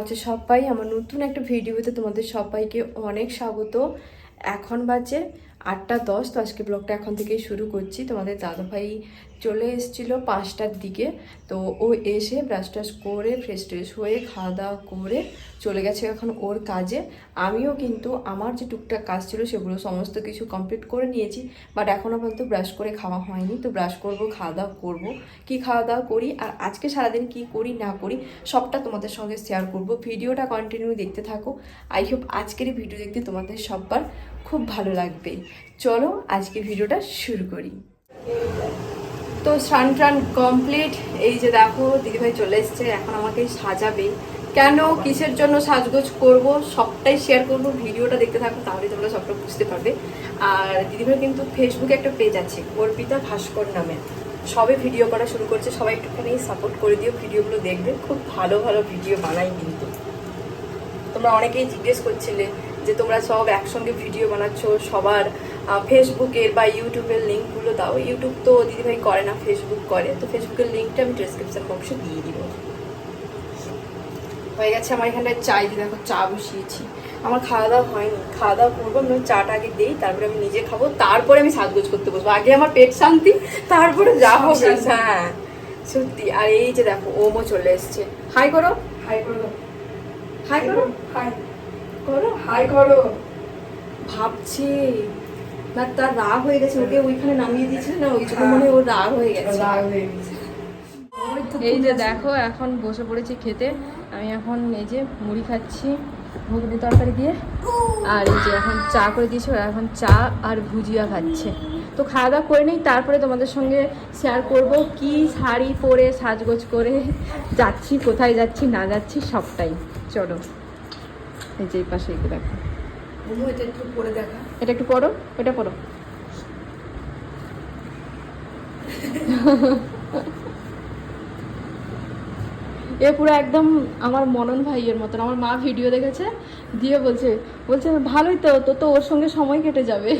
আছে সবাই? আমার নতুন একটা ভিডিওতে তোমাদের সবাইকে অনেক স্বাগত। এখন বাজে আটটা দশ, তো আজকে ব্লগটা এখন থেকেই শুরু করছি। তোমাদের দাদাভাই চলে এসেছিল পাঁচটার দিকে। তো ও এসে ব্রাশ টাশ করে ফ্রেশ ট্রেশ হয়ে খাওয়া দাওয়া করে চলে গেছে এখন ওর কাজে। আমিও কিন্তু আমার যে টুকটাক কাজ ছিল সেগুলো সমস্ত কিছু কমপ্লিট করে নিয়েছি। বাট এখনও পর্যন্ত ব্রাশ করে খাওয়া হয়নি। তো ব্রাশ করব, খাওয়া দাওয়া করব। কী খাওয়া দাওয়া করি আর আজকে সারাদিন কি করি, না করি, সবটা তোমাদের সঙ্গে শেয়ার করব। ভিডিওটা কন্টিনিউ দেখতে থাকো। আই হোপ আজকের ভিডিও দেখতে তোমাদের সবার খুব ভালো লাগবে। চলো আজকে ভিডিওটা শুরু করি। তো স্নান টান কমপ্লিট এই যে দেখো, দিদিভাই চলে এসছে, এখন আমাকে সাজাবে। কেন, কিসের জন্য সাজগোজ করব? সবটাই শেয়ার করব, ভিডিওটা দেখতে থাকো, তাহলে তোমরা সবটা বুঝতে পারবে। আর দিদিভাই কিন্তু ফেসবুকে একটা পেজ আছে, অর্পিতা ভাস্কর নামে। সবে ভিডিও করা শুরু করছে, সবাই একটুখানি সাপোর্ট করে দিও, ভিডিওগুলো দেখবে। খুব ভালো ভালো ভিডিও বানাই কিন্তু। তোমরা অনেকেই জিজ্ঞেস করছিলে যে তোমরা সব একসঙ্গে ভিডিও বানাচ্ছ, সবার ফেসবুকের বা ইউটিউবের লিঙ্কগুলো দাও। ইউটিউব তো দিদিভাই করে না ফেসবুক করে। তো ফেসবুকের লিঙ্কটা আমি ডিসক্রিপশন বক্সে দিয়ে দিব। হয়ে গেছে আমার এখানটায় চাই দিয়ে দেখো চা বসিয়েছি। আমার খাওয়া দাওয়া হয়নি। খাওয়া দাওয়া করব আমি চাটা আগে দিই তারপরে আমি নিজে খাব তারপরে আমি সাজগোজ করতে বসবো। আগে আমার পেট শান্তি তারপরে যা হবে। হ্যাঁ সত্যি। আর এই যে দেখো ওমও চলে এসছে। হাই করো। হাই করো। হাই করো। হাই করো। হাই করো। ভাবছি না তার রাগ হয়ে গেছে ওকে ওইখানে নামিয়ে দিয়েছিল না ওই জন্য মনে ওর রাগ হয়ে গেছে। রাগ হয়ে গেছে। এই যে দেখো এখন বসে পড়েছি খেতে। আমি এখন এই যে মুড়ি খাচ্ছি ঘুগনি তরকারি দিয়ে। আর এই যে এখন চা করে দিয়েছি ওরা এখন চা আর ভুজিয়া খাচ্ছে। তো খাওয়া দাওয়া করে নিই তারপরে তোমাদের সঙ্গে শেয়ার করব কি শাড়ি পরে সাজগোজ করে যাচ্ছি কোথায় যাচ্ছি না যাচ্ছি সবটাই। চলো এই যে এই পাশে দেখো এটা একটু পরে দেখা। এটা একটু পড়ো, এটা পড়ো। এ পুরো একদম আমার মনন ভাইয়ের মতন, আমার মা ভিডিও দেখেছে, দিয়ে বলছে বলছে, ভালোই তো তো তো ওর সঙ্গে সময় কেটে যাবে।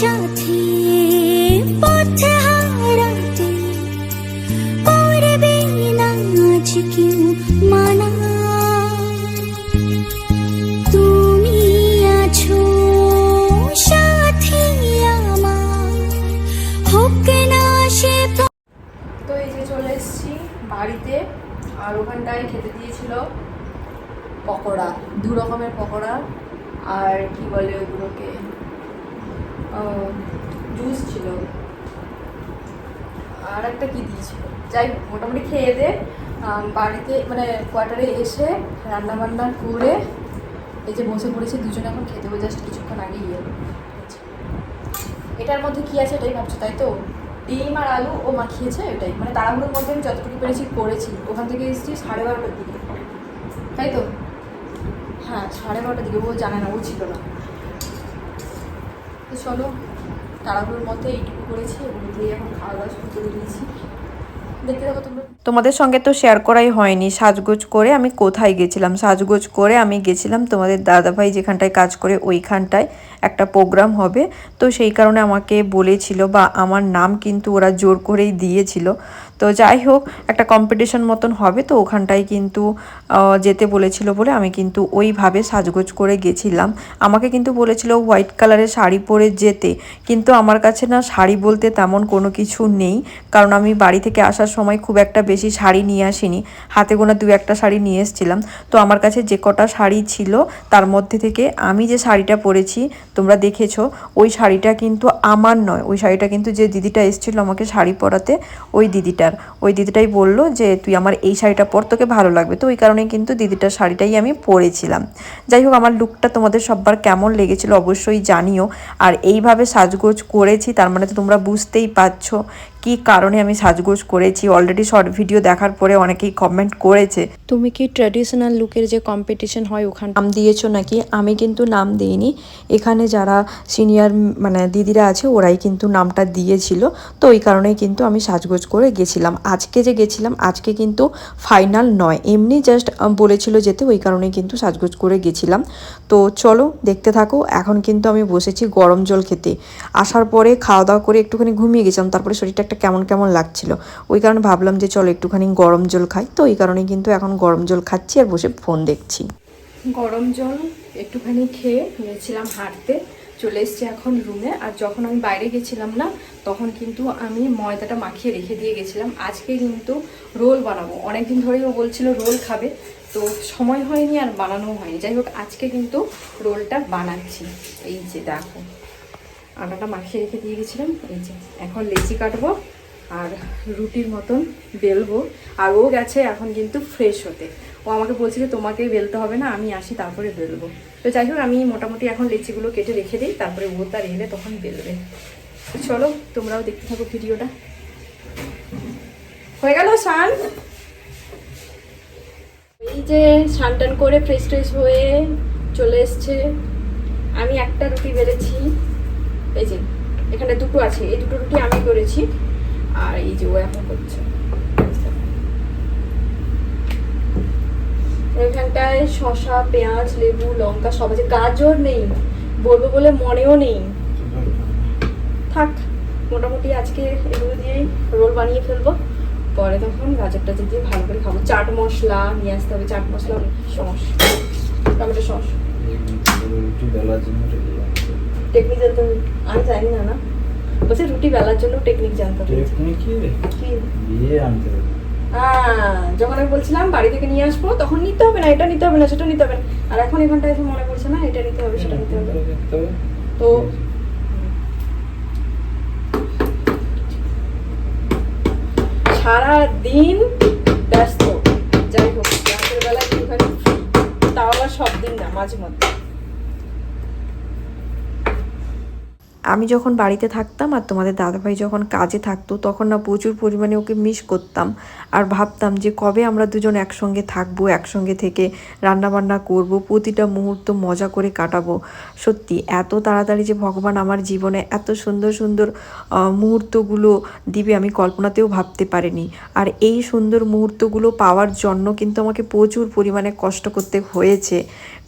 সাথে আর ওখানটায় খেতে দিয়েছিল পকোড়া, দু রকমের পকোড়া আর কি বলে ওগুলোকে? জুস ছিল। আর একটা কি দিয়েছিল? যাই মোটামুটি খেয়ে দে। বাড়িতে মানে কোয়ার্টারে এসে রান্না বান্না করে এই যে বসে পড়েছি, দুজনে এখন খেতে হবে জাস্ট কিছুক্ষণ আগে ইয়ে এটার মধ্যে কি আছে এটাই ভাবছ, তাই তো? ডিম আর আলু ও মাখিয়েছে এটাই। মানে তাড়াহুড়োর মধ্যে আমি যতটুকু পেরেছি করেছি। ওখান থেকে এসেছি সাড়ে বারোটার দিকে। তাই তো? হ্যাঁ সাড়ে বারোটার দিকে। ও জানে না, ও ছিল না। তো চলো, তাড়াহুড়োর মধ্যে এইটুকু করেছি এবং দিয়ে এখন খাওয়া দাওয়া শুরু করে দিয়েছি। তোমাদের সঙ্গে তো শেয়ার করাই হয়নি। সাজগোজ করে আমি কোথায় গেছিলাম? সাজগোজ করে আমি গেছিলাম তোমাদের দাদাভাই যেখানটায় কাজ করে ওইখানটায় একটা প্রোগ্রাম হবে। তো সেই কারণে আমাকে বলেছিল বা আমার নাম কিন্তু ওরা জোর করেই দিয়েছিল। তো যাই হোক, একটা কম্পিটিশন মতন হবে, তো ওখানটায় কিন্তু যেতে বলেছিল বলে আমি কিন্তু ওইভাবে সাজগোজ করে গেছিলাম। আমাকে কিন্তু বলেছিল হোয়াইট কালারের শাড়ি পরে যেতে, কিন্তু আমার কাছে না শাড়ি বলতে তেমন কোনো কিছু নেই, কারণ আমি বাড়ি থেকে আসার সময় খুব একটা বেশি শাড়ি নিয়ে আসিনি। হাতে গোনা দু একটা শাড়ি নিয়ে এসেছিলাম। তো আমার কাছে যে কটা শাড়ি ছিল, তার মধ্যে থেকে আমি যে শাড়িটা পরেছি, তোমরা দেখেছ, ওই শাড়িটা কিন্তু আমার নয়। ওই শাড়িটা কিন্তু যে দিদিটা এসেছিল আমাকে শাড়ি পরাতে, ওই দিদিটার ওই দিদিটাই বলল যে, তুই আমার এই শাড়িটা পর, তোকে ভালো লাগবে। তো ওই কারণে কিন্তু দিদিটার শাড়িটাই আমি পরেছিলাম। যাই হোক, আমার লুকটা তোমাদের সব্বার কেমন লেগেছিল অবশ্যই জানিও। আর এইভাবে সাজগোজ করেছি, তার মানে তো তোমরা বুঝতেই পারছ কি কারণে আমি সাজগোজ করেছি? অলরেডি শর্ট ভিডিও দেখার পরে অনেকেই কমেন্ট করেছে। তুমি কি ট্র্যাডিশনাল লুকের যে কম্পিটিশন হয় ওখানে নাম দিয়েছ নাকি? আমি কিন্তু নাম দিইনি। এখানে যারা সিনিয়র মানে দিদিরা আছে ওরাই কিন্তু নামটা দিয়েছিল। তো ওই কারণেই কিন্তু আমি সাজগোজ করে গেছিলাম। আজকে যে গেছিলাম আজকে কিন্তু ফাইনাল নয়। এমনি জাস্ট বলেছিল যেতে ওই কারণেই কিন্তু সাজগোজ করে গেছিলাম। তো চলো দেখতে থাকো। এখন কিন্তু আমি বসেছি গরম জল খেতে। আসার পরে খাওয়া দাওয়া করে একটুখানি ঘুমিয়ে গেছিলাম। তারপরে শরীরটা একটা কেমন কেমন লাগছিল? ওই কারণে ভাবলাম যে চলো একটুখানি গরম জল খাই। তো ওই কারণে কিন্তু এখন গরম জল খাচ্ছি আর বসে ফোন দেখছি। গরম জল একটুখানি খেয়ে গেছিলাম হাঁটতে। চলে এসেছি এখন রুমে আর যখন আমি বাইরে গেছিলাম না, তখন কিন্তু আমি ময়দাটা মাখিয়ে রেখে দিয়ে গেছিলাম। আজকে কিন্তু রোল বানাবো। অনেকদিন ধরেই ও বলছিল রোল খাবে। তো সময় হয়নি আর বানানো হয়নি। যাই হোক, আজকে কিন্তু রোলটা বানাচ্ছি। এই যে দেখো। আটাটা মাখিয়ে রেখে দিয়ে গেছিলাম। এই যে, এখন লেচি কাটবো আর রুটির মতন বেলবো। আর ও গেছে এখন কিন্তু ফ্রেশ হতে। ও আমাকে বলছিল তোমাকে বেলতে হবে না, আমি আসি তারপরে বেলবো। তো যাই হোক, আমি মোটামুটি এখন লেচিগুলো কেটে রেখে দিই, তারপরে ও তার এলে তখন বেলবে। চলো, তোমরাও দেখতে থাকো ভিডিওটা। হয়ে গেল স্নান? এই যে স্নান টান করে ফ্রেশ ট্রেশ হয়ে চলে এসছে। আমি একটা রুটি বেলেছি। এই যে, এখানে দুটো আছে, এই দুটো রুটি আমি করেছি, আর এই যে ও এখন করছে। এখানটায় শসা, পেঁয়াজ, লেবু, লঙ্কা, সব আছে। গাজর নেই, বলব বলে মনেও নেই। থাক, মোটামুটি আজকে এগুলো দিয়েই রোল বানিয়ে ফেলব। পরে তখন গাজর টাজর দিয়ে ভালো করে খাব। চাট মশলা নিয়ে আসতে হবে। Chaat masala sauce tomato sauce. Technique জানতে হবে। আমি জানি না না। বলছে রুটি বেলার জন্য টেকনিক জানতে হবে। টেকনিক কি? কি? দিয়ে আনতে হবে। আহ, যখন আমি বলছিলাম বাড়ি থেকে নিয়ে আসব তখন নিতে হবে না এটা নিতে হবে না সেটা নিতে হবে না। আর এখন এখানটা এসে মনে পড়ছে না এটা নিতে হবে সেটা নিতে হবে। তো সারা দিন ব্যস্ত। যাই হোক রাতের বেলা একটুখানি তাও আবার সব দিন না মাঝে মধ্যে। আমি যখন বাড়িতে থাকতাম আর তোমাদের দাদাভাই যখন কাজে থাকতো, তখন না প্রচুর পরিমাণে ওকে মিস করতাম। আর ভাবতাম যে কবে আমরা দুজন একসঙ্গে থাকব, একসঙ্গে থেকে রান্নাবান্না করব, প্রতিটা মুহূর্ত মজা করে কাটাবো। সত্যি, এত তাড়াতাড়ি যে ভগবান আমার জীবনে এত সুন্দর সুন্দর মুহূর্তগুলো দিবে আমি কল্পনাতেও ভাবতে পারিনি। আর এই সুন্দর মুহূর্তগুলো পাওয়ার জন্য কিন্তু আমাকে প্রচুর পরিমাণে কষ্ট করতে হয়েছে।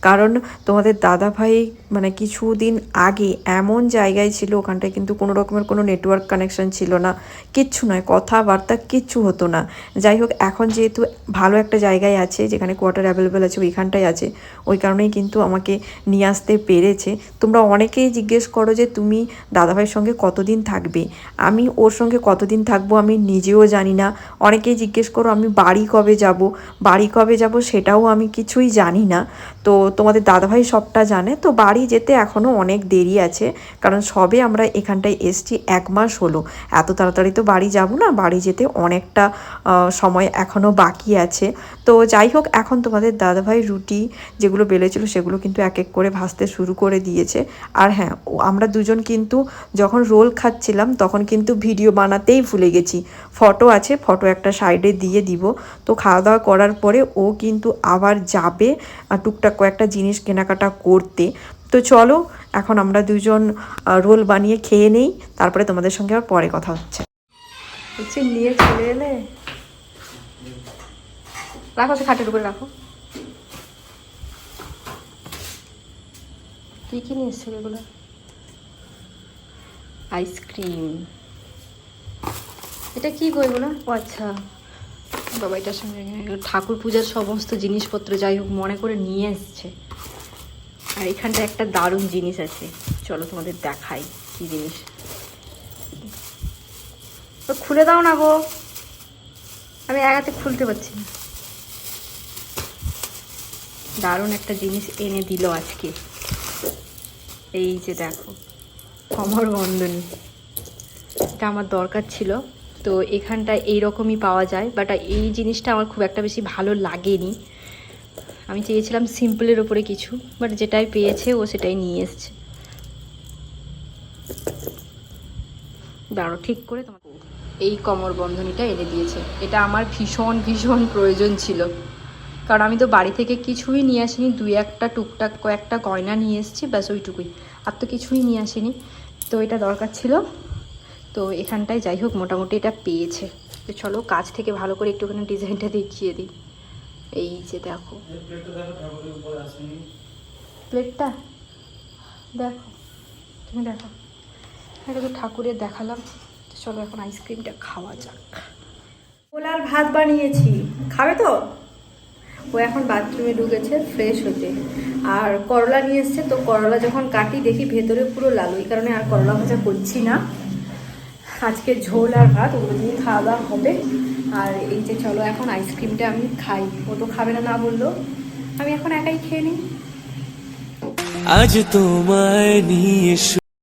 কারণ তোমাদের দাদা ভাই মানে কিছুদিন আগে এমন জায়গায় ছিল, ওখানটায় কিন্তু কোনো রকমের কোনো নেটওয়ার্ক কানেকশন ছিল না। কিচ্ছু নয়, কথাবার্তা কিচ্ছু হতো না। যাই হোক, এখন যেহেতু ভালো একটা জায়গায় আছে, যেখানে কোয়ার্টার অ্যাভেলেবেল আছে, ওইখানটায় আছে, ওই কারণেই কিন্তু আমাকে নিয়ে আসতে পেরেছে। তোমরা অনেকেই জিজ্ঞেস করো যে, তুমি দাদাভাইয়ের সঙ্গে কতদিন থাকবে? আমি ওর সঙ্গে কতদিন থাকব আমি নিজেও জানি না। অনেকেই জিজ্ঞেস করো, আমি বাড়ি কবে যাব? বাড়ি কবে যাব সেটাও আমি কিছুই জানি না। তো তোমাদের দাদাভাই সবটা জানে। তো বাড়ি যেতে এখনও অনেক দেরি আছে, কারণ সবে আমরা এখানটায় এসছি? এক মাস হলো। এত তাড়াতাড়ি তো বাড়ি যাব না। বাড়ি যেতে অনেকটা সময় এখনও বাকি আছে। তো যাই হোক, এখন তোমাদের দাদাভাই রুটি যেগুলো বেলেছিল সেগুলো কিন্তু এক এক করে ভাজতে শুরু করে দিয়েছে। আর হ্যাঁ আমরা দুজন কিন্তু যখন রোল খাচ্ছিলাম তখন কিন্তু ভিডিও বানাতেই ভুলে গেছি। ফটো আছে, ফটো একটা সাইডে দিয়ে দিব। তো খাওয়া দাওয়া করার পরে ও কিন্তু আবার যাবে টুকটাক কয়েকটা জিনিস কেনাকাটা করতে। তো চলো, এখন আমরা দুজন রোল বানিয়ে খেয়ে নেই, তারপরে তোমাদের সঙ্গে আবার পরে কথা হচ্ছে। হচ্ছে নিয়ে চলে এলে? রাখো, সে খাটের উপরে রাখো। কি কি নিয়ে এসছো এগুলো? আইসক্রিম। এটা কি গো এগুলো? ও আচ্ছা। বাবা, এটার সঙ্গে ঠাকুর পূজার সমস্ত জিনিসপত্র যাই হোক, মনে করে নিয়ে এসছে। আর এখানটা একটা দারুণ জিনিস আছে। চলো তোমাদের দেখাই কি জিনিস। খুলে দাও না গো। আমি একাতে খুলতে পারছি না। দারুণ একটা জিনিস এনে দিল আজকে। এই যে দেখো, অমর বন্ধনী। এটা আমার দরকার ছিল। তো এখানটা এইরকমই পাওয়া যায় বাট এই জিনিসটা আমার খুব একটা বেশি ভালো লাগেনি। আমি চেয়েছিলাম সিম্পলের ওপরে কিছু বাট যেটাই পেয়েছে ও সেটাই নিয়ে এসছে। দাঁড়ো ঠিক করে তোমার এই কমর বন্ধনীটা এনে দিয়েছে। এটা আমার ভীষণ ভীষণ প্রয়োজন ছিল। কারণ আমি তো বাড়ি থেকে কিছুই নিয়ে আসিনি, দুই একটা টুকটাক কয়েকটা গয়না নিয়ে এসেছি, ব্যাস ওইটুকুই। আর তো কিছুই নিয়ে আসিনি। তো এটা দরকার ছিল। তো এখানটায় যাই হোক, মোটামুটি এটা পেয়েছে। তো চলো কাছ থেকে ভালো করে একটুখানি ডিজাইনটা দেখিয়ে দিই। এই যে দেখো। প্লেটটা দেখো তুমি দেখো। এটা তো ঠাকুরের দেখালাম। তো চলো এখন আইসক্রিমটা খাওয়া যাক। পোলার ভাত বানিয়েছি। খাবে তো? ও এখন বাথরুমে ঢুকেছে ফ্রেশ হতে। আর করলা নিয়ে এসছে তো করলা যখন কাটি দেখি ভেতরে পুরো লাল। ওই কারণে আর করলা ভাজা করছি না। আজকে ঝোল আর ভাত ওগুলো দিয়ে খাওয়া দাওয়া হবে। আর এই যে চলো এখন আইসক্রিমটা আমি খাই। ও তো খাবে না না বলল। আমি এখন একাই খেয়ে নিই। আজ তোমায় নিয়ে